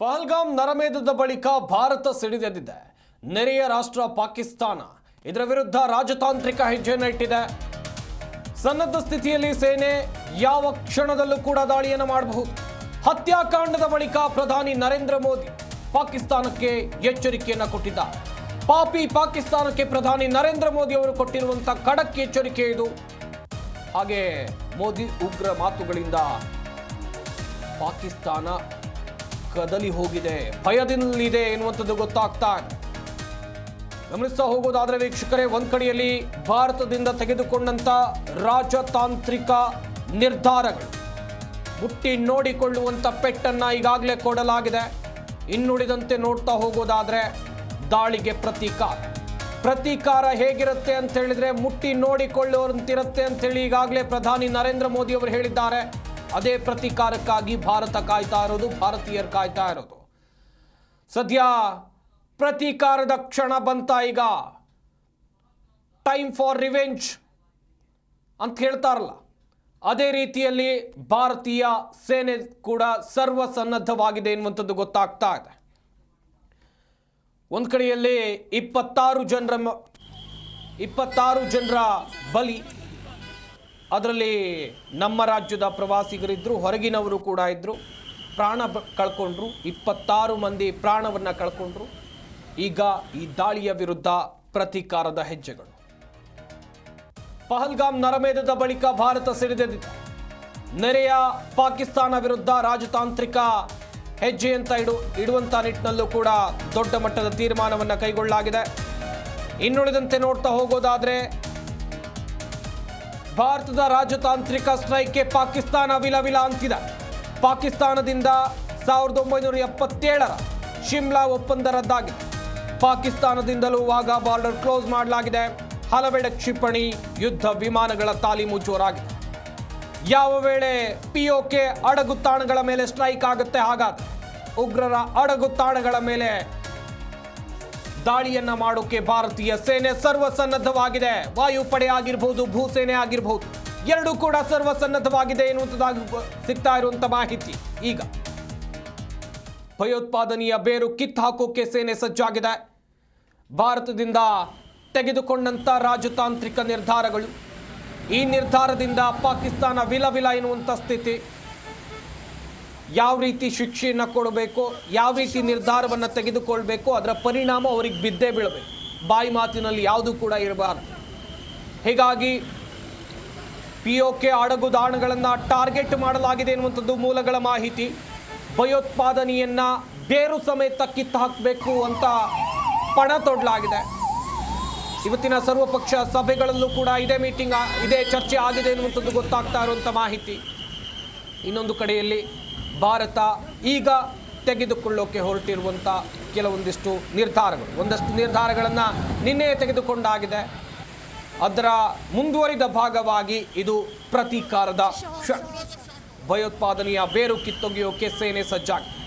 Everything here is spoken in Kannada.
ಪಹಲ್ಗಾಮ್ ನರಮೇಧದ ಬಳಿಕ ಭಾರತ ಸಿಡಿದೆದ್ದಿದೆ. ನೆರೆಯ ರಾಷ್ಟ್ರ ಪಾಕಿಸ್ತಾನ. ಇದರ ವಿರುದ್ಧ ರಾಜತಾಂತ್ರಿಕ ಹೆಜ್ಜೆಯನ್ನು ಇಟ್ಟಿದೆ ಸನ್ನದ್ಧ ಸ್ಥಿತಿಯಲ್ಲಿ ಸೇನೆ ಯಾವ ಕ್ಷಣದಲ್ಲೂ ಕೂಡ ದಾಳಿಯನ್ನು ಮಾಡಬಹುದು. ಹತ್ಯಾಕಾಂಡದ ಬಳಿಕ ಪ್ರಧಾನಿ ನರೇಂದ್ರ ಮೋದಿ ಪಾಕಿಸ್ತಾನಕ್ಕೆ ಎಚ್ಚರಿಕೆಯನ್ನು ಕೊಟ್ಟಿದ್ದಾರೆ. ಪಾಪಿ ಪಾಕಿಸ್ತಾನಕ್ಕೆ ಪ್ರಧಾನಿ ನರೇಂದ್ರ ಮೋದಿ ಅವರು ಕೊಟ್ಟಿರುವಂತಹ ಖಡಕ್ ಎಚ್ಚರಿಕೆ ಇದು. ಹಾಗೆ ಮೋದಿ ಉಗ್ರ ಮಾತುಗಳಿಂದ ಪಾಕಿಸ್ತಾನ ಕದಲಿ ಹೋಗಿದೆ. ಭಯದಲ್ಲಿದೆ ಎನ್ನುವಂಥದ್ದು ಗೊತ್ತಾಗ್ತಾ ಗಮನಿಸ್ತಾ ಹೋಗೋದಾದ್ರೆ ವೀಕ್ಷಕರೇ, ಒಂದ್ ಕಡೆಯಲ್ಲಿ ಭಾರತದಿಂದ ತೆಗೆದುಕೊಂಡಂಥ ರಾಜತಾಂತ್ರಿಕ ನಿರ್ಧಾರಗಳು. ಮುಟ್ಟಿ ನೋಡಿಕೊಳ್ಳುವಂತ ಪೆಟ್ಟನ್ನು ಈಗಾಗಲೇ ಕೊಡಲಾಗಿದೆ. ಇನ್ನುಳಿದಂತೆ ನೋಡ್ತಾ ಹೋಗೋದಾದ್ರೆ ದಾಳಿಗೆ ಪ್ರತೀಕಾರ. ಪ್ರತೀಕಾರ ಹೇಗಿರುತ್ತೆ ಅಂತ ಹೇಳಿದ್ರೆ ಮುಟ್ಟಿ ನೋಡಿಕೊಳ್ಳುವಂತಿರುತ್ತೆ ಅಂತ ಹೇಳಿ ಈಗಾಗಲೇ ಪ್ರಧಾನಿ ನರೇಂದ್ರ ಮೋದಿ ಅವರು ಹೇಳಿದ್ದಾರೆ. ಅದೇ ಪ್ರತೀಕಾರಕ್ಕಾಗಿ ಭಾರತ ಕಾಯ್ತಾ ಇರೋದು, ಭಾರತೀಯರು ಕಾಯ್ತಾ ಇರೋದು. ಸದ್ಯ ಪ್ರತೀಕಾರದ ಕ್ಷಣ ಬಂತ ಈಗ. ಟೈಮ್ ಫಾರ್ ರಿವೆಂಜ್ ಅಂತ ಹೇಳ್ತಾರಲ್ಲ. ಅದೇ ರೀತಿಯಲ್ಲಿ ಭಾರತೀಯ ಸೇನೆ ಕೂಡ ಸರ್ವಸನ್ನದ್ಧವಾಗಿದೆ ಎನ್ನುವಂಥದ್ದು ಗೊತ್ತಾಗ್ತಾ ಇದೆ. ಒಂದು ಕಡೆಯಲ್ಲಿ ಇಪ್ಪತ್ತಾರು ಜನರ ಇಪ್ಪತ್ತಾರು ಜನರ ಬಲಿ ಅದರಲ್ಲಿ ನಮ್ಮ ರಾಜ್ಯದ ಪ್ರವಾಸಿಗರಿದ್ದರು ಹೊರಗಿನವರು ಕೂಡ ಇದ್ದರು ಪ್ರಾಣ ಕಳ್ಕೊಂಡ್ರು. ಇಪ್ಪತ್ತಾರು ಮಂದಿ ಪ್ರಾಣವನ್ನು ಕಳ್ಕೊಂಡ್ರು. ಈಗ ಈ ದಾಳಿಯ ವಿರುದ್ಧ ಪ್ರತೀಕಾರದ ಹೆಜ್ಜೆಗಳು. ಪಹಲ್ಗಾಮ್ ನರಮೇಧದ ಬಳಿಕ ಭಾರತ ಸಿಡಿದೆದ್ದಿದೆ ನೆರೆಯ ಪಾಕಿಸ್ತಾನ ವಿರುದ್ಧ ರಾಜತಾಂತ್ರಿಕ ಹೆಜ್ಜೆ ಅಂತ ಇಡು ಇಡುವಂಥ ನಿಟ್ಟಿನಲ್ಲೂ ಕೂಡ ದೊಡ್ಡ ಮಟ್ಟದ ತೀರ್ಮಾನವನ್ನು ಕೈಗೊಳ್ಳಲಾಗಿದೆ. ಇನ್ನುಳಿದಂತೆ ನೋಡ್ತಾ ಹೋಗೋದಾದ್ರೆ ಭಾರತದ ರಾಜತಾಂತ್ರಿಕ ಸ್ಟ್ರೈಕ್ಗೆ ಪಾಕಿಸ್ತಾನ ವಿಲವಿಲ ಅಂತಿದೆ. ಪಾಕಿಸ್ತಾನದಿಂದ ಸಾವಿರದ ಒಂಬೈನೂರ ಎಪ್ಪತ್ತೇಳರ ಶಿಮ್ಲಾ ಒಪ್ಪಂದ ರದ್ದಾಗಿದೆ. ಪಾಕಿಸ್ತಾನದಿಂದಲೂ ವಾಗ ಬಾರ್ಡರ್ ಕ್ಲೋಸ್ ಮಾಡಲಾಗಿದೆ. ಹಲವೆಡೆ ಕ್ಷಿಪಣಿ, ಯುದ್ಧ ವಿಮಾನಗಳ ತಾಲೀಮು ಜೋರಾಗಿದೆ. ಯಾವ ವೇಳೆ ಪಿಒಕೆ ಅಡಗುತಾಣಗಳ ಮೇಲೆ ಸ್ಟ್ರೈಕ್ ಆಗುತ್ತೆ ಹಾಗಾದ ಉಗ್ರರ ಅಡಗುತ್ತಾಣಗಳ ಮೇಲೆ ದಾಳಿಯನ್ನ ಮಾಡೋಕೆ ಭಾರತೀಯ ಸೇನೆ ಸರ್ವಸನ್ನದ್ಧವಾಗಿದೆ. ವಾಯುಪಡೆ ಆಗಿರಬಹುದು ಭೂಸೇನೆ ಆಗಿರಬಹುದು ಎರಡೂ ಕೂಡ ಸರ್ವಸನ್ನದ್ಧವಾಗಿದೆ ಎನ್ನುವಂಥದ್ದಾಗಿ ಸಿಗ್ತಾ ಇರುವಂತ ಮಾಹಿತಿ ಈಗ. ಭಯೋತ್ಪಾದನೆಯ ಬೇರು ಕಿತ್ತು ಹಾಕೋಕೆ ಸೇನೆ ಸಜ್ಜಾಗಿದೆ. ಭಾರತದಿಂದ ತೆಗೆದುಕೊಂಡಂಥ ರಾಜತಾಂತ್ರಿಕ ನಿರ್ಧಾರಗಳು, ಈ ನಿರ್ಧಾರದಿಂದ ಪಾಕಿಸ್ತಾನ ವಿಲವಿಲ ಎನ್ನುವಂಥ ಸ್ಥಿತಿ ಯಾವ ರೀತಿ ಶಿಕ್ಷೆಯನ್ನು ಕೊಡಬೇಕು, ಯಾವ ರೀತಿ ನಿರ್ಧಾರವನ್ನು ತೆಗೆದುಕೊಳ್ಬೇಕು, ಅದರ ಪರಿಣಾಮ ಅವರಿಗೆ ಬಿದ್ದೇ ಬೀಳಬೇಕು. ಬಾಯಿ ಮಾತಿನಲ್ಲಿ ಯಾವುದೂ ಕೂಡ ಇರಬಾರ್ದು. ಹೀಗಾಗಿ ಪಿ ಒ ಕೆ ಅಡಗುದಾಣಗಳನ್ನು ಟಾರ್ಗೆಟ್ ಮಾಡಲಾಗಿದೆ ಎನ್ನುವಂಥದ್ದು ಮೂಲಗಳ ಮಾಹಿತಿ. ಭಯೋತ್ಪಾದನೆಯನ್ನು ಬೇರು ಸಮೇತ ಕಿತ್ತು ಹಾಕಬೇಕು ಅಂತ ಪಣ ತೊಡಲಾಗಿದೆ. ಇವತ್ತಿನ ಸರ್ವಪಕ್ಷ ಸಭೆಗಳಲ್ಲೂ ಕೂಡ ಇದೇ ಮೀಟಿಂಗ್, ಇದೇ ಚರ್ಚೆ ಆಗಿದೆ ಎನ್ನುವಂಥದ್ದು ಗೊತ್ತಾಗ್ತಾ ಇರುವಂಥ ಮಾಹಿತಿ. ಇನ್ನೊಂದು ಕಡೆಯಲ್ಲಿ ಭಾರತ ಈಗ ತೆಗೆದುಕೊಳ್ಳೋಕೆ ಹೊರಟಿರುವಂಥ ಕೆಲವೊಂದಿಷ್ಟು ನಿರ್ಧಾರಗಳು. ಒಂದಷ್ಟು ನಿರ್ಧಾರಗಳನ್ನು ನಿನ್ನೆ ತೆಗೆದುಕೊಂಡಾಗಿದೆ. ಅದರ ಮುಂದುವರಿದ ಭಾಗವಾಗಿ ಇದು ಪ್ರತೀಕಾರದ ಭಯೋತ್ಪಾದನೆಯ ಬೇರು ಕಿತ್ತೊಗೆಯೋಕೆ ಸೇನೆ ಸಜ್ಜಾಗಿದೆ